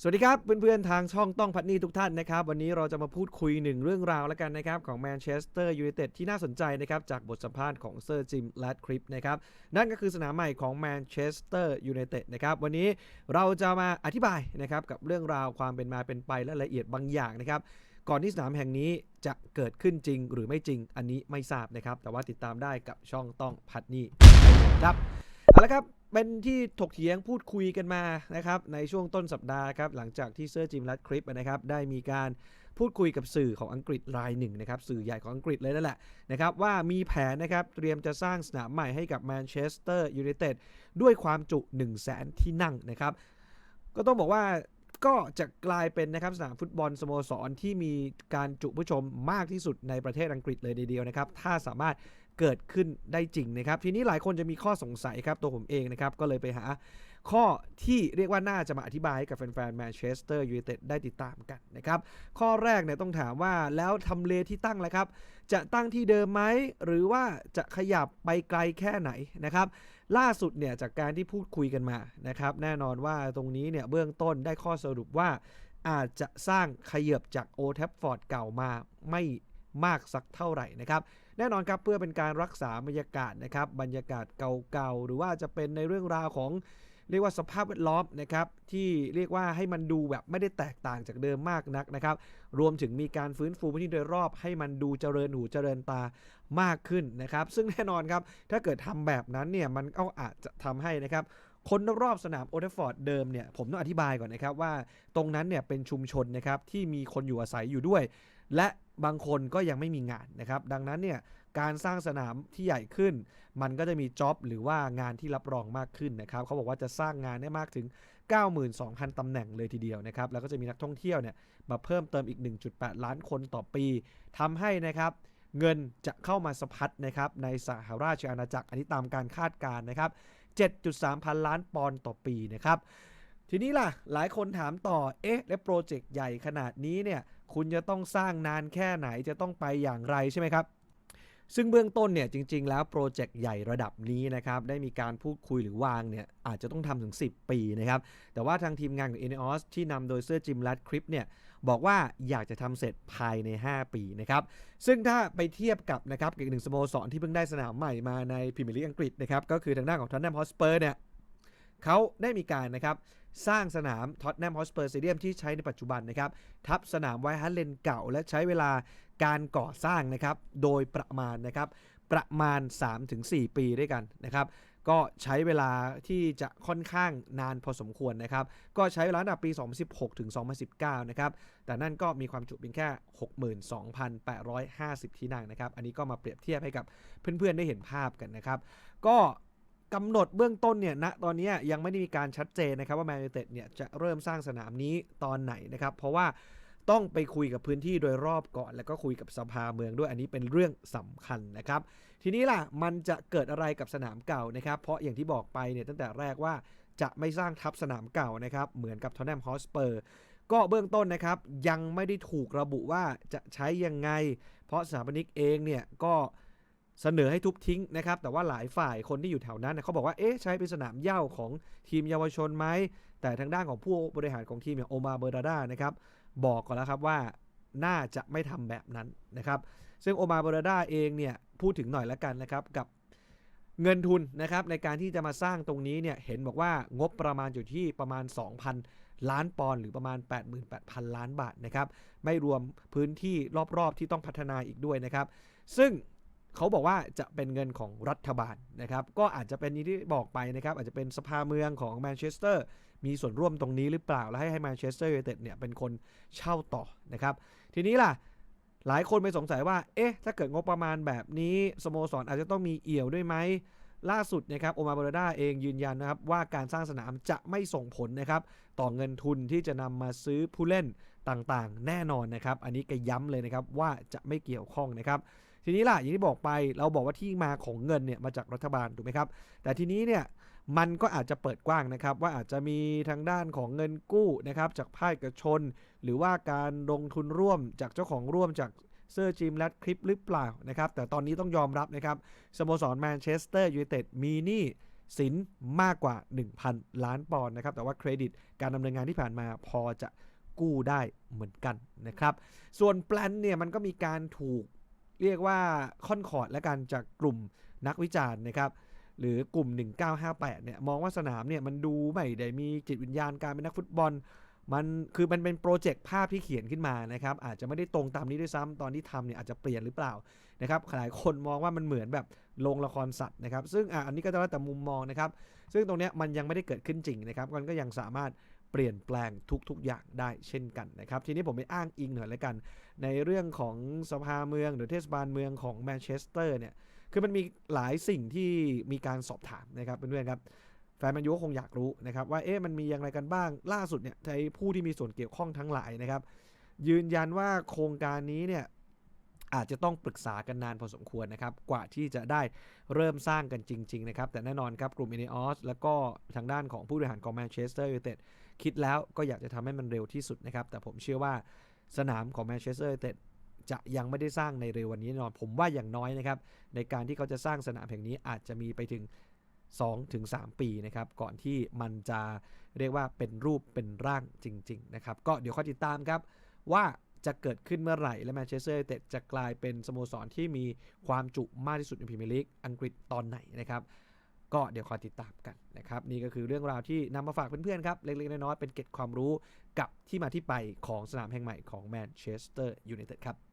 สวัสดีครับเพื่อนๆทางช่องต้องพัดนี่ทุกท่านนะครับ วันนี้เราจะมาพูดคุยหนึ่งเรื่องราวแล้วกันนะครับ ของแมนเชสเตอร์ยูไนเต็ดที่น่าสนใจนะครับ จากบทสัมภาษณ์ของเซอร์จิมแลดคริปนะครับ นั่นก็คือสนามใหม่ของแมนเชสเตอร์ยูไนเต็ดนะครับ วันนี้เราจะมาอธิบายนะครับ กับเรื่องราวความเป็นมาเป็นไปและละเอียดบางอย่างนะครับก่อนที่สนามแห่งนี้จะเกิดขึ้นจริงหรือไม่จริงอันนี้ไม่ทราบนะครับ แต่ว่าติดตามได้กับช่องต้องพัดนี่ครับเอาละครับ เป็นที่ถกเถียงพูดคุยกันมานะครับในช่วงต้นสัปดาห์ครับหลังจากที่เซอร์จิมรัดคลิปนะครับได้มีการพูดคุยกับสื่อของอังกฤษรายหนึ่งนะครับสื่อใหญ่ของอังกฤษเลยนั่นแหละนะครับว่ามีแผนนะครับเตรียมจะสร้างสนามใหม่ให้กับแมนเชสเตอร์ยูไนเต็ดด้วยความจุ 1 0 0 0 0แสนที่นั่งนะครับก็ต้องบอกว่าก็จะกลายเป็นนะครับสนามฟุตบอลสโมสรที่มีการจุผู้ชมมากที่สุดในประเทศอังกฤษเลยเดียวนะครับถ้าสามารถ เกิดขึ้นได้จริงนะครับ ทีนี้หลายคนจะมีข้อสงสัยครับ ตัวผมเองนะครับ ก็เลยไปหาข้อที่เรียกว่าน่าจะมาอธิบายให้กับแฟนๆแมนเชสเตอร์ยูไนเต็ดได้ติดตามกันนะครับ ข้อแรกเนี่ยต้องถามว่าแล้วทำเลที่ตั้งแล้วครับ จะตั้งที่เดิมไหม หรือว่าจะขยับไปไกลแค่ไหนนะครับ ล่าสุดเนี่ยจากการที่พูดคุยกันมานะครับ แน่นอนว่าตรงนี้เนี่ยเบื้องต้นได้ข้อสรุปว่า อาจจะสร้างขยับจากโอแทฟฟอร์ดเก่ามาไม่มากสักเท่าไหร่นะครับ แน่นอนครับเพื่อเป็นการรักษาบรรยากาศนะครับบรรยากาศเก่าๆหรือว่าจะเป็นในเรื่องราวของเรียกว่าสภาพแวดล้อมนะครับที่เรียกว่าให้มันดูแบบไม่ได้แตกต่างจากเดิมมากนักนะครับ รวมถึงมีการฟื้นฟูพื้นที่โดยรอบให้มันดูเจริญหูเจริญตามากขึ้นนะครับ ซึ่งแน่นอนครับถ้าเกิดทำแบบนั้นเนี่ยมันก็อาจจะทำให้นะครับคนรอบๆสนามโอเทฟฟอร์ดเดิมเนี่ยผมต้องอธิบายก่อนนะครับว่าตรงนั้นเนี่ยเป็นชุมชนนะครับที่มีคนอยู่อาศัยอยู่ด้วย และ บางคนก็ยังไม่มีงานนะครับ ดังนั้นเนี่ยการสร้างสนามที่ใหญ่ขึ้น มันก็จะมีจ็อบหรือว่างานที่รับรองมากขึ้นนะครับเขาบอกว่าจะสร้างงานได้มากถึง 92,000 ตำแหน่งเลยทีเดียวนะครับ แล้วก็จะมีนักท่องเที่ยวเนี่ยมาเพิ่มเติมอีก 1.8 ล้านคนต่อปีทำให้นะครับเงินจะเข้ามาสะพัดนะครับในสหราชอาณาจักรอันนี้ตามการคาดการณ์นะครับ 7.3 พันล้านปอนด์ต่อปีนะครับ ทีนี้ล่ะ หลายคนถามต่อ เอ๊ะ และโปรเจกต์ใหญ่ขนาดนี้เนี่ย คุณจะต้องสร้างนานแค่ไหนจะต้องไปอย่างไรใช่ไหมครับ ซึ่งเบื้องต้นเนี่ยจริง ๆ แล้วโปรเจกต์ใหญ่ระดับนี้นะครับ ได้มีการพูดคุยหรือวางเนี่ยอาจจะต้องทำถึง 10 ปีนะครับ แต่ว่าทางทีมงานของ e n e o s ที่นำโดยเสื้อจิมลัดคลิปเนี่ยบอกว่าอยากจะทำเสร็จภายใน 5 ปีนะครับ ซึ่งถ้าไปเทียบกับนะครับอีกหนึ่งสโมสรที่เพิ่งได้สนามใหม่มาในพรีเมียร์ลีกอังกฤษนะครับก็คือทางด้านของท o ต n น a m มฮอสเปอร์เนี่ยเขาได้มีการนะครับ สร้างสนามท็อตแนมฮอสเปอร์สเตเดียมที่ใช้ในปัจจุบันนะครับ ทับสนามไวท์ฮัตเลนเก่า และใช้เวลาการก่อสร้างนะครับ โดยประมาณนะครับ ประมาณ 3-4 ปีด้วยกันนะครับก็ใช้เวลาที่จะค่อนข้างนานพอสมควรนะครับ ก็ใช้เวลาตั้งแต่ปี 2016 ถึง 2019 นะครับ แต่นั่นก็มีความจุเพียงแค่ 62,850 ที่นั่งนะครับ อันนี้ก็มาเปรียบเทียบให้กับเพื่อนๆได้เห็นภาพกันนะครับ ก็ กำหนดเบื้องต้นเนี่ยณตอนนี้ยังไม่ได้มีการชัดเจนนะครับว่าแมนยูเต็ดเนี่ยจะเริ่มสร้างสนามนี้ตอนไหนนะครับ เพราะว่าต้องไปคุยกับพื้นที่โดยรอบก่อน แล้วก็คุยกับสภาเมืองด้วยอันนี้เป็นเรื่องสำคัญนะครับ ทีนี้ล่ะมันจะเกิดอะไรกับสนามเก่านะครับ เพราะอย่างที่บอกไปเนี่ยตั้งแต่แรกว่าจะไม่สร้างทับสนามเก่านะครับเหมือนกับทอนแนมฮอสเปอร์ก็เบื้องต้นนะครับยังไม่ได้ถูกระบุว่าจะใช้ยังไง เพราะสถาปนิกเองเนี่ยก็ เสนอให้ทุบทิ้งนะครับ แต่ว่าหลายฝ่ายคนที่อยู่แถวนั้นเขาบอกว่า เอ๊ะ ใช้เป็นสนามเย้าของทีมเยาวชนไหม แต่ทางด้านของผู้บริหารของทีมอย่างโอมาเบอร์ดาดานะครับ บอกก่อนแล้วครับว่าน่าจะไม่ทำแบบนั้นนะครับ ซึ่งโอมาเบอร์ดาเองเนี่ย พูดถึงหน่อยล้วกันนะครับ กับเงินทุนนะครับในการที่จะมาสร้างตรงนี้เนี่ย เห็นบอกว่างบประมาณอยู่ที่ประมาณ 2,000 ล้านปอนด์หรือประมาณ 88,000 ล้านบาทนะครับ ไม่รวมพื้นที่รอบๆที่ต้องพัฒนาอีกด้วยนะครับ ซึ่ง เขาบอกว่าจะเป็นเงินของรัฐบาลนะครับ ก็อาจจะเป็นที่บอกไปนะครับ อาจจะเป็นสภาเมืองของแมนเชสเตอร์มีส่วนร่วมตรงนี้หรือเปล่า แล้วให้ให้แมนเชสเตอร์ยูไนเต็ดเนี่ยเป็นคนเช่าต่อนะครับ ทีนี้ล่ะหลายคนไปสงสัยว่า เอ๊ะ ถ้าเกิดงบประมาณแบบนี้สโมสรอาจจะต้องมีเอี่ยวด้วยไหม ล่าสุดนะครับโอมาเบรดาเองยืนยันนะครับ ว่าการสร้างสนามจะไม่ส่งผลนะครับ ต่อเงินทุนที่จะนำมาซื้อผู้เล่นต่างๆ แน่นอนนะครับ อันนี้ก็ย้ำเลยนะครับว่าจะไม่เกี่ยวข้องนะครับ ทีนี้ล่ะอย่างที่บอกไปเราบอกว่าที่มาของเงินเนี่ยมาจากรัฐบาลถูกไหมครับ แต่ทีนี้เนี่ยมันก็อาจจะเปิดกว้างนะครับ ว่าอาจจะมีทางด้านของเงินกู้นะครับจากภาคเอกชน หรือว่าการลงทุนร่วมจากเจ้าของร่วมจากเซอร์จิมและคลิปหรือเปล่านะครับ แต่ตอนนี้ต้องยอมรับนะครับสโมสรแมนเชสเตอร์ยูไนเต็ดมีหนี้สินมากกว่า 1,000 ล้านปอนด์นะครับ แต่ว่าเครดิตการดำเนินงานที่ผ่านมาพอจะกู้ได้เหมือนกันนะครับ ส่วนแปลนเนี่ยมันก็มีการถูก เรียกว่าค่อนคอร์ดและกันจากกลุ่มนักวิจารณ์นะครับหรือกลุ่ม 1958 เนี่ยมองว่าสนามเนี่ยมันดูไม่ได้มีจิตวิญญาณการเป็นนักฟุตบอล มันคือมันเป็นโปรเจกต์ภาพที่เขียนขึ้นมานะครับอาจจะไม่ได้ตรงตามนี้ด้วยซ้ำตอนที่ทำเนี่ยอาจจะเปลี่ยนหรือเปล่านะครับหลายคนมองว่ามันเหมือนแบบโรงละครสัตว์นะครับซึ่งอะอันนี้ก็จะแล้วแต่มุมมองนะครับซึ่งตรงเนี้ยมันยังไม่ได้เกิดขึ้นจริงนะครับมันก็ยังสามารถ เปลี่ยนแปลงทุกๆอย่างได้เช่นกันนะครับ ทีนี้ผมไปอ้างอิงหน่อยแล้วกัน ในเรื่องของสภาเมืองหรือเทศบาลเมืองของแมนเชสเตอร์เนี่ยคือมันมีหลายสิ่งที่มีการสอบถามนะครับเพื่อนๆครับแฟนแมนยูก็คงอยากรู้นะครับว่าเอ๊ะมันมีอย่างไรกันบ้างล่าสุดเนี่ยในผู้ที่มีส่วนเกี่ยวข้องทั้งหลายนะครับ ยืนยันว่าโครงการนี้เนี่ยอาจจะต้องปรึกษากันนานพอสมควรนะครับ กว่าที่จะได้เริ่มสร้างกันจริง ๆ นะครับ แต่แน่นอนครับกลุ่มเอเนอสแล้วก็ทางด้านของผู้บริหารของแมนเชสเตอร์ยูไนเต็ด คิดแล้วก็อยากจะทำให้มันเร็วที่สุดนะครับ แต่ผมเชื่อว่าสนามของแมนเชสเตอร์ยูไนเต็ดจะยังไม่ได้สร้างในเร็ววันนี้แน่นอน ผมว่าอย่างน้อยนะครับ ในการที่เขาจะสร้างสนามแห่งนี้อาจจะมีไปถึง2-3ถึงปีนะครับ ก่อนที่มันจะเรียกว่าเป็นรูปเป็นร่างจริง ๆ นะครับ ก็เดี๋ยวคอยติดตามครับว่าจะเกิดขึ้นเมื่อไหร่ และแมนเชสเตอร์ยูไนเต็ดจะกลายเป็นสโมสรที่มีความจุมากที่สุดในพรีเมียร์ลีกอังกฤษตอนไหนนะครับ ก็เดี๋ยวคอยติดตามกันนะครับ นี่ก็คือเรื่องราวที่นำมาฝากเพื่อนๆครับ เล็กๆน้อยๆเป็นเก็ดความรู้กับที่มาที่ไปของสนามแห่งใหม่ของแมนเชสเตอร์ยูไนเต็ดครับ